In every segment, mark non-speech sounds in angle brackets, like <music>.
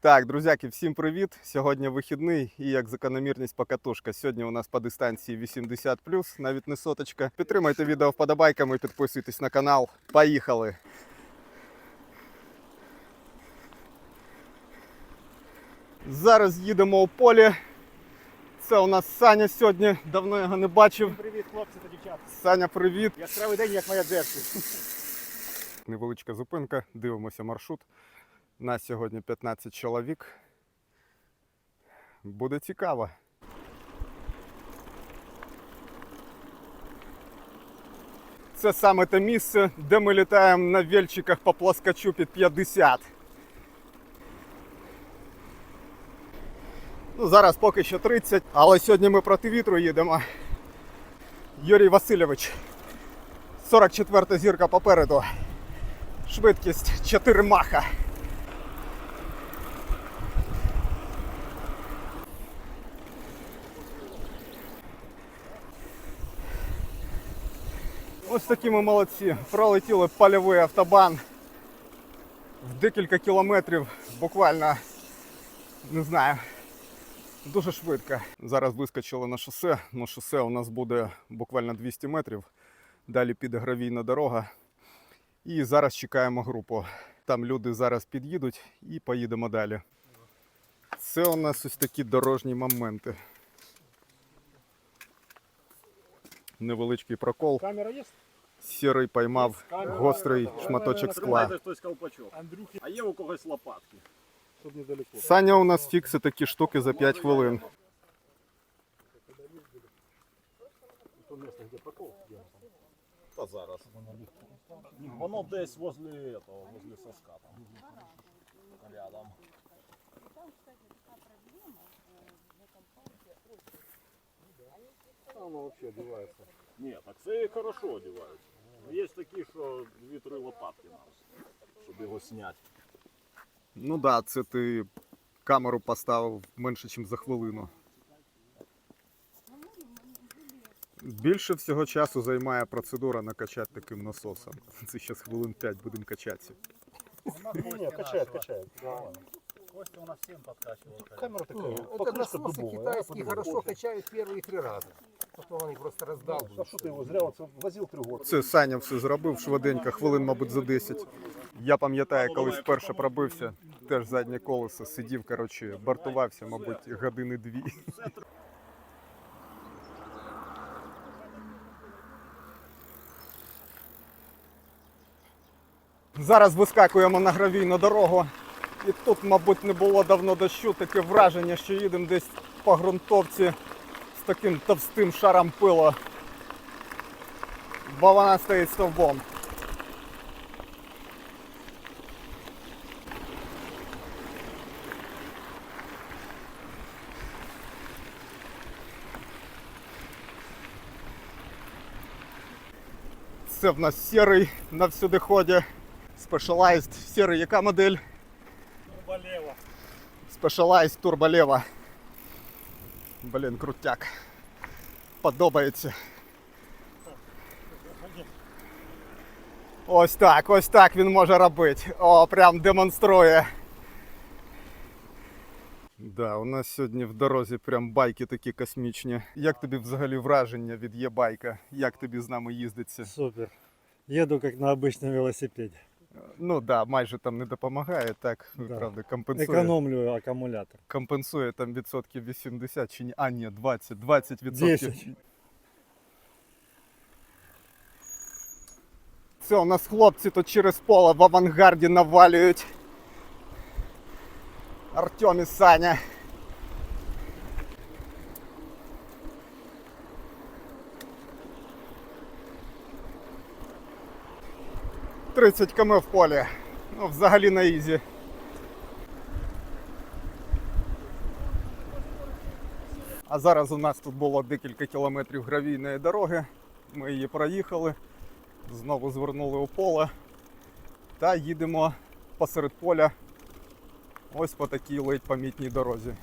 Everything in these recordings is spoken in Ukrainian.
Так, друзяки, всім привіт! Сьогодні вихідний і як закономірність покатушка. Сьогодні у нас по дистанції 80 навіть не соточка. Підтримайте відео вподобайками, підписуйтесь на канал. Поїхали! Зараз їдемо у полі. Це у нас Саня сьогодні, давно його не бачив. Привіт, хлопці та дівчата. Саня, привіт! Яскравий день, як моя дзеркало. Невеличка зупинка, дивимося маршрут. Нас сьогодні 15 чоловік. Буде цікаво. Це саме те місце, де ми літаємо на вельчиках по плоскочу під 50. Ну, зараз поки що 30, але сьогодні ми проти вітру їдемо. Юрій Васильович, 44 зірка попереду. Швидкість 4 маха. Ось такі ми молодці. Пролетіли польовий автобан в декілька кілометрів, буквально не знаю. Дуже швидко. Зараз вискочили на шосе. На шосе у нас буде буквально 200 метрів. Далі піде гравійна дорога. І зараз чекаємо групу. Там люди зараз під'їдуть і поїдемо далі. Це у нас ось такі дорожні моменти. Невеличкий прокол. Камера є? Сірий поймав гострий шматочок скла. Тримайте хтось ковпачок. Андрюхи, А є у когось лопатки. щоб недалеко. Саня у нас фікси такі штуки за 5 хвилин. То місце, де прокол. Та зараз. Воно десь возле этого, возле соска там. Рядом. Воно взагалі одягається. Ні, так це і хорошо одягають. Є такі, що дві-три лопатки нам, щоб його зняти. Ну да, це ти камеру поставив менше, ніж за хвилину. Більше всього часу займає процедура накачати таким насосом. Це зараз хвилин 5 будемо качатися. Ні, ні, качает, качает. Костя у нас всім підкачував. Камера така, Это покрышка насосы дубовая. китайские хорошо качают первые три раза. Потом они просто А що ти його зря оце возив три роки? Це Саня все зробив швиденько, хвилин, мабуть, за 10. Я пам'ятаю, колись вперше пробився, теж заднє колесо, сидів, коротше, бортувався, мабуть, години дві. Зараз вискакуємо на гравійну дорогу. І тут, мабуть, не було давно дощу, таке враження, що їдемо десь по ґрунтовці таким товстим шаром пила. Бо вона стоїть стовбом. Це в нас сірий на всюдиході. Specialized сірий, яка модель? Болево. Specialized Levo. Блін, крутяк. Подобається. Ось так, ось так він може робити. О, прям демонструє. Да, у нас сьогодні в дорозі прям байки такі космічні. Як тобі взагалі враження від є-байка? Як тобі з нами їздиться? Супер. Еду как на обычном велосипеде. Ну да, майже там не допомагає, так, Да. правда, компенсує. Экономлю аккумулятор. компенсує там відсотків 80 чи ні. А, ні, 20, 20 відсотків. 10. Це у нас хлопці тут через поле в авангарді навалюють. Артем і Саня. Тридцять км в полі. Ну, взагалі на ізі. А зараз у нас тут було декілька кілометрів гравійної дороги. Ми її проїхали, знову звернули у поле та їдемо посеред поля ось по такій ледь помітній дорозі.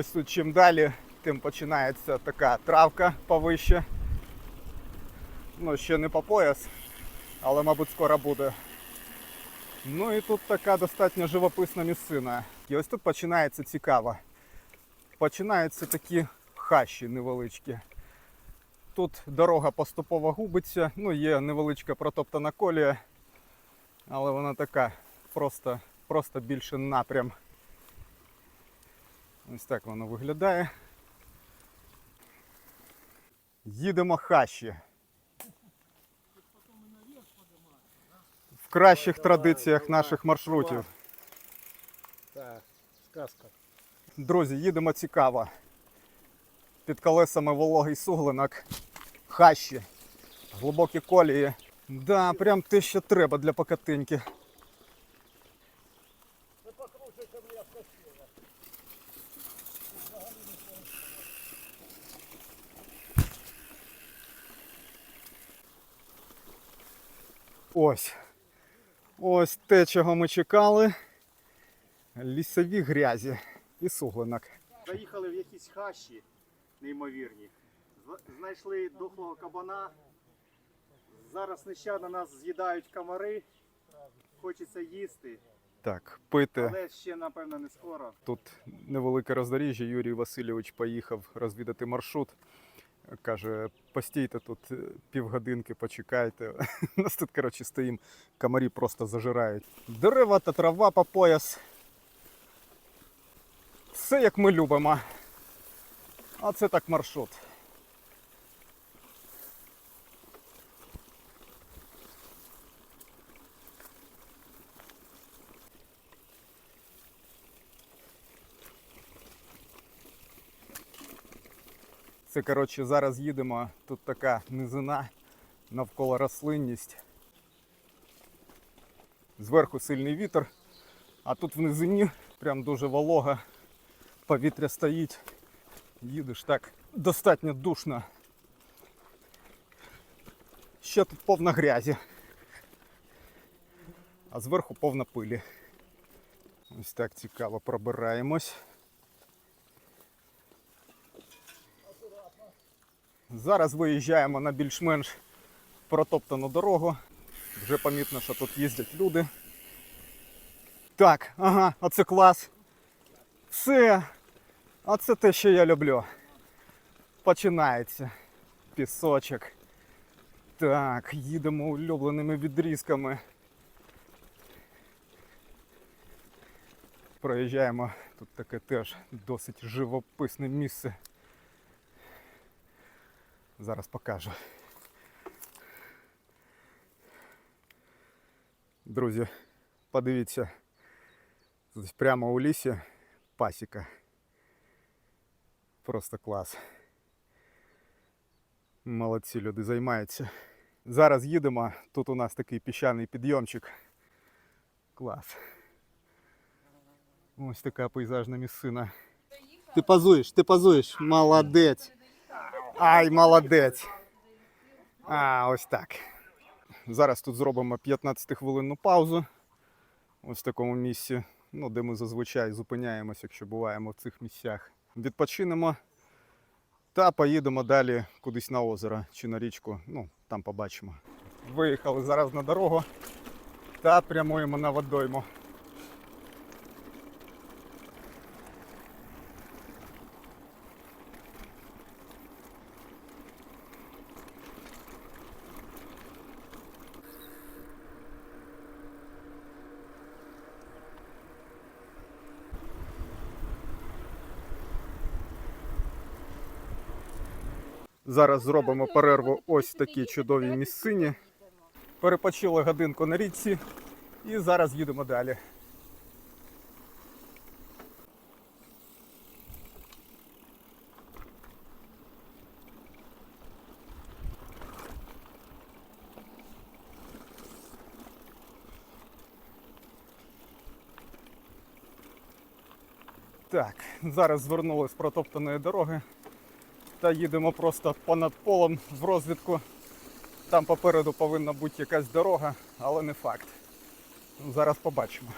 Ось тут чим далі, тим починається така травка повище. Ну, ще не по пояс, але, мабуть, скоро буде. Ну і тут така достатньо живописна місцина. І ось тут починається цікаво. Починаються такі хащі невеличкі. Тут дорога поступово губиться, ну є невеличка протоптана колія, але вона така просто, просто більше напрям. Ось так воно виглядає. Їдемо хащі. В кращих традиціях наших маршрутів. Так, сказка. Друзі, їдемо цікаво. Під колесами вологий суглинок, хащі, глибокі колії. Да, прям те, що треба для покатинки. Ось. Ось те, чого ми чекали. Лісові грязі і суглинок. Заїхали в якісь хащі неймовірні. Знайшли дохлого кабана. Зараз нещадно нас з'їдають комари. Хочеться їсти, Так, пити. але ще напевно не скоро. Тут невелике роздоріжжя. Юрій Васильович поїхав розвідати маршрут. Каже, постійте тут е, півгодинки, почекайте. <laughs> Нас тут, коротше, стоїмо, комарі просто зажирають. Дерева та трава по пояс. Все як ми любимо. А це так маршрут. Це коротше зараз їдемо. Тут така низина, навколо рослинність. Зверху сильний вітер, а тут в низині прям дуже волога. Повітря стоїть. Їдеш так достатньо душно. Ще тут повна грязі. А зверху повна пилі. Ось так цікаво пробираємось. Зараз виїжджаємо на більш-менш протоптану дорогу. Вже помітно, що тут їздять люди. Так, ага, оце клас. Це. Оце те, що я люблю. Починається. Пісочок. Так, їдемо улюбленими відрізками. Проїжджаємо. Тут таке теж досить живописне місце. Зараз покажу. Друзі, подивіться. Тут прямо у лісі пасіка. Просто клас. Молодці люди займаються. Зараз їдемо. Тут у нас такий піщаний підйомчик. Клас. Ось така пейзажна місцина. Ти позуєш, ти позуєш. Молодець. Ай, молодець. А, ось так. Зараз тут зробимо 15-хвилинну паузу. Ось в такому місці, ну, де ми зазвичай зупиняємося, якщо буваємо в цих місцях. Відпочинемо та поїдемо далі кудись на озеро чи на річку. Ну, там побачимо. Виїхали зараз на дорогу та прямуємо на водойму. Зараз зробимо перерву ось такій чудовій місцині. Перепочили годинку на річці і зараз їдемо далі. Так, зараз звернули з протоптаної дороги та їдемо просто понад полем в розвідку. Там попереду повинна бути якась дорога, але не факт. Зараз побачимо.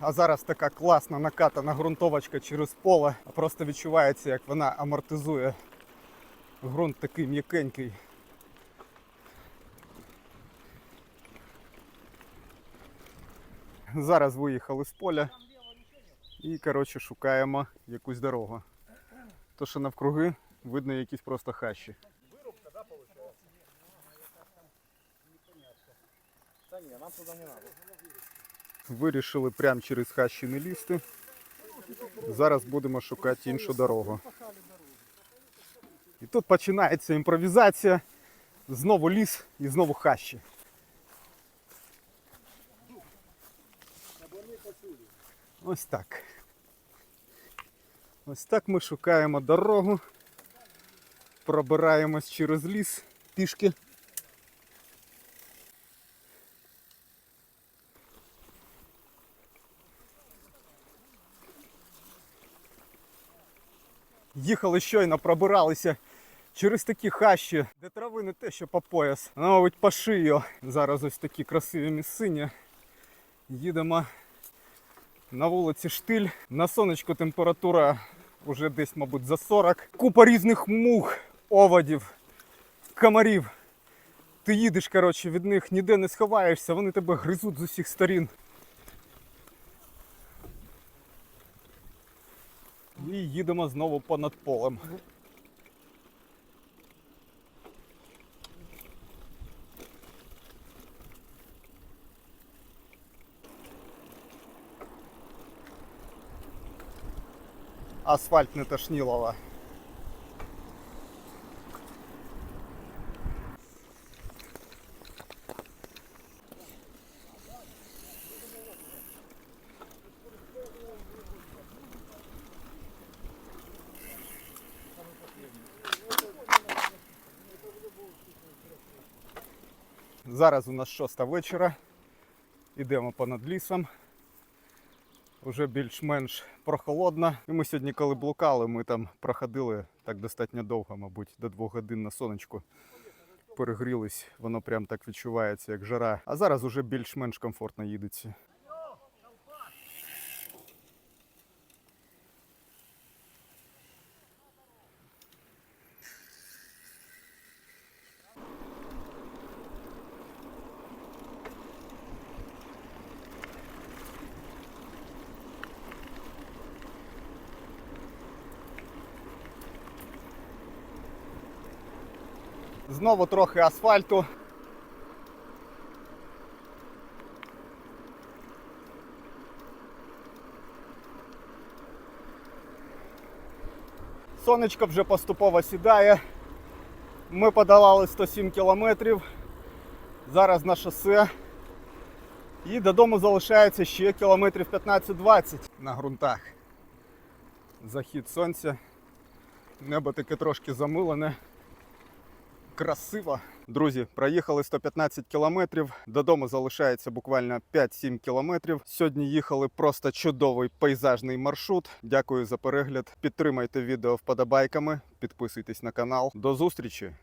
А зараз така класна накатана ґрунтовочка через поле. Просто відчувається, як вона амортизує. Ґрунт такий м'якенький. Зараз виїхали з поля і коротше шукаємо якусь дорогу. То, що навкруги видно якісь просто хащі. Вирубка, так? Та ні, нам туди не треба. Вирішили прямо через хащі не лізти. Зараз будемо шукати іншу дорогу. І тут починається імпровізація. Знову ліс і знову хащі. Ось так. Ось так ми шукаємо дорогу. Пробираємось через ліс пішки. Їхали щойно, пробиралися через такі хащі, де трави не те, що по пояс, а мабуть по шию. Зараз ось такі красиві місцині. Їдемо на вулиці Штиль. На сонечку температура вже десь, мабуть, за 40. Купа різних мух, оводів, комарів. Ти їдеш, коротше, від них ніде не сховаєшся, вони тебе гризуть з усіх сторін. І їдемо знову понад полем. Асфальт не тошнілова. Зараз у нас шоста вечора. Ідемо понад лісом. Уже більш-менш прохолодно. І ми сьогодні, коли блукали, ми там проходили так достатньо довго, мабуть, до двох годин на сонечку. Перегрілись, воно прям так відчувається, як жара. А зараз уже більш-менш комфортно їдеться. Знову трохи асфальту. Сонечко вже поступово сідає. Ми подолали 107 кілометрів. Зараз на шосе. І додому залишається ще кілометрів 15-20 на ґрунтах. Захід сонця. Небо таке трошки замилене красиво. Друзі, проїхали 115 кілометрів. Додому залишається буквально 5-7 кілометрів. Сьогодні їхали просто чудовий пейзажний маршрут. Дякую за перегляд. Підтримайте відео вподобайками, підписуйтесь на канал. До зустрічі!